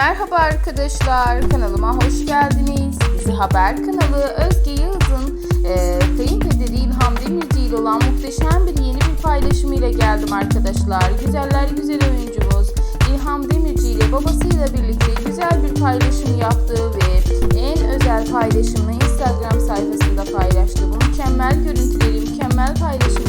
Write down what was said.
Merhaba arkadaşlar, kanalıma hoş geldiniz. Dizi Haber kanalı Özge Yıldız'ın e, kayınpederi İlham Demirci ile olan muhteşem bir yeni bir paylaşımıyla geldim arkadaşlar. Güzeller güzel oyuncumuz İlham Demirci ile babasıyla birlikte güzel bir paylaşım yaptığı ve en özel paylaşımını Instagram sayfasında paylaştı. Bu mükemmel görüntüleri, mükemmel paylaşımları